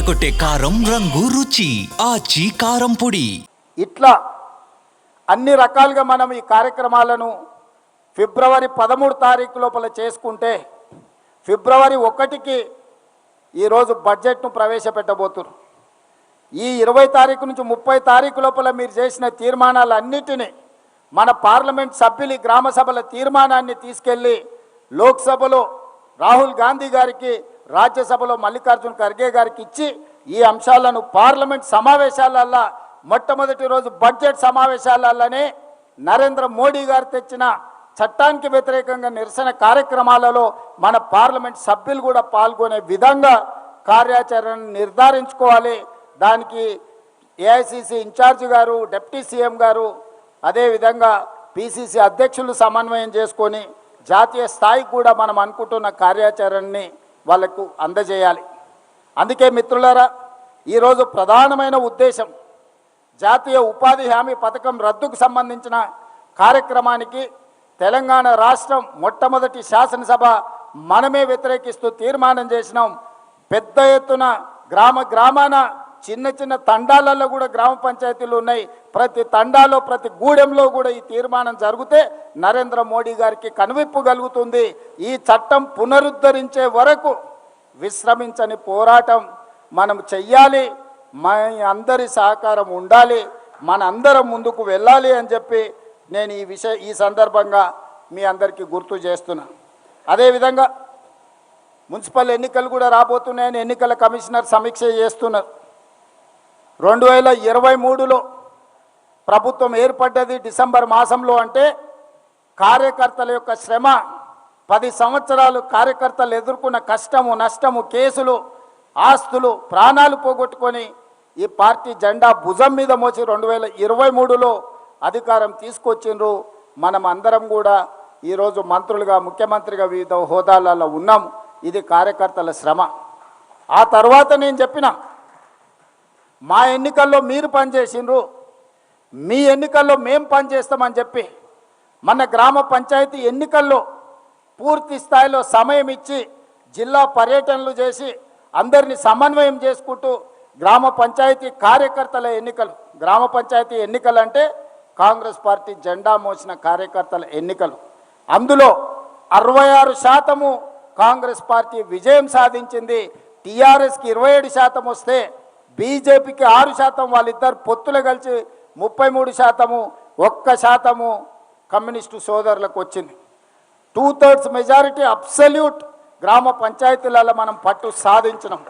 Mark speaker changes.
Speaker 1: అదరగొట్టే కారం రంగు రుచి ఆచి కారం పొడి.
Speaker 2: ఇట్లా అన్ని రకాలుగా మనం ఈ కార్యక్రమాలను ఫిబ్రవరి పదమూడు తారీఖు లోపల చేసుకుంటే ఫిబ్రవరి ఒకటికి ఈరోజు బడ్జెట్ను ప్రవేశపెట్టబోతున్నారు ఈ ఇరవై తారీఖు నుంచి ముప్పై తారీఖు లోపల మీరు చేసిన తీర్మానాలన్నిటినీ మన పార్లమెంట్ సభ్యులు గ్రామ సభల తీర్మానాన్ని తీసుకెళ్ళి లోక్సభలో రాహుల్ గాంధీ గారికి రాజ్యసభలో మల్లికార్జున్ ఖర్గే గారికి ఇచ్చి ఈ అంశాలను పార్లమెంట్ సమావేశాలల్లో మొట్టమొదటి రోజు బడ్జెట్ సమావేశాలలోనే నరేంద్ర మోడీ గారు తెచ్చిన చట్టానికి వ్యతిరేకంగా నిరసన కార్యక్రమాలలో మన పార్లమెంట్ సభ్యులు కూడా పాల్గొనే విధంగా కార్యాచరణ నిర్ధారించుకోవాలి. దానికి ఏఐసిసి ఇన్ఛార్జ్ గారు డిప్యూటీ సీఎం గారు అదేవిధంగా పిసిసి అధ్యక్షులు సమన్వయం చేసుకొని జాతీయ స్థాయికి కూడా మనం అనుకుంటున్న కార్యాచరణని వాళ్ళకు అందజేయాలి. అందుకే మిత్రులారా ఈరోజు ప్రధానమైన ఉద్దేశం జాతీయ ఉపాధి హామీ పథకం రద్దుకు సంబంధించిన కార్యక్రమానికి తెలంగాణ రాష్ట్రం మొట్టమొదటి శాసనసభ మనమే వ్యతిరేకిస్తూ తీర్మానం చేసినాం. పెద్ద ఎత్తున గ్రామ గ్రామాన చిన్న చిన్న తండాలలో కూడా గ్రామ పంచాయతీలు ఉన్నాయి. ప్రతి తండాలో ప్రతి గూడెంలో కూడా ఈ తీర్మానం జరిగితే నరేంద్ర మోడీ గారికి కనువిప్పు కలుగుతుంది. ఈ చట్టం పునరుద్ధరించే వరకు విశ్రమించని పోరాటం మనం చెయ్యాలి. మన అందరి సహకారం ఉండాలి. మన అందరం ముందుకు వెళ్ళాలి అని చెప్పి నేను ఈ విషయ ఈ సందర్భంగా మీ అందరికీ గుర్తు చేస్తున్నా. అదేవిధంగా మున్సిపల్ ఎన్నికలు కూడా రాబోతున్నాయని ఎన్నికల కమిషనర్ సమీక్ష చేస్తున్నారు. రెండు వేల ఇరవై మూడులో ప్రభుత్వం ఏర్పడ్డది డిసెంబర్ మాసంలో అంటే కార్యకర్తల యొక్క శ్రమ పది సంవత్సరాలు కార్యకర్తలు ఎదుర్కొన్న కష్టము నష్టము కేసులు ఆస్తులు ప్రాణాలు పోగొట్టుకొని ఈ పార్టీ జెండా భుజం మీద మోసి రెండు వేల ఇరవై మూడులో అధికారం తీసుకొచ్చిండ్రు. మనం అందరం కూడా ఈరోజు మంత్రులుగా ముఖ్యమంత్రిగా వివిధ హోదాలలో ఉన్నాం. ఇది కార్యకర్తల శ్రమ. ఆ తర్వాత నేను చెప్పిన మా ఎన్నికల్లో మీరు పనిచేసిండ్రు. మీ ఎన్నికల్లో మేము పనిచేస్తామని చెప్పి మన గ్రామ పంచాయతీ ఎన్నికల్లో పూర్తి స్థాయిలో సమయం ఇచ్చి జిల్లా పర్యటనలు చేసి అందరిని సమన్వయం చేసుకుంటూ గ్రామ పంచాయతీ కార్యకర్తల ఎన్నికలు. గ్రామ పంచాయతీ ఎన్నికలు అంటే కాంగ్రెస్ పార్టీ జెండా మోసిన కార్యకర్తల ఎన్నికలు. అందులో అరవై ఆరు శాతము కాంగ్రెస్ పార్టీ విజయం సాధించింది. టీఆర్ఎస్కి ఇరవై ఏడు శాతం వస్తే బీజేపీకి ఆరు శాతం వాళ్ళిద్దరు పొత్తులు కలిసి ముప్పై మూడు శాతము ఒక్క శాతము కమ్యూనిస్టు సోదరులకు వచ్చింది. టూ థర్డ్స్ మెజారిటీ అబ్సల్యూట్ గ్రామ పంచాయతీలలో మనం పట్టు సాధించినాం.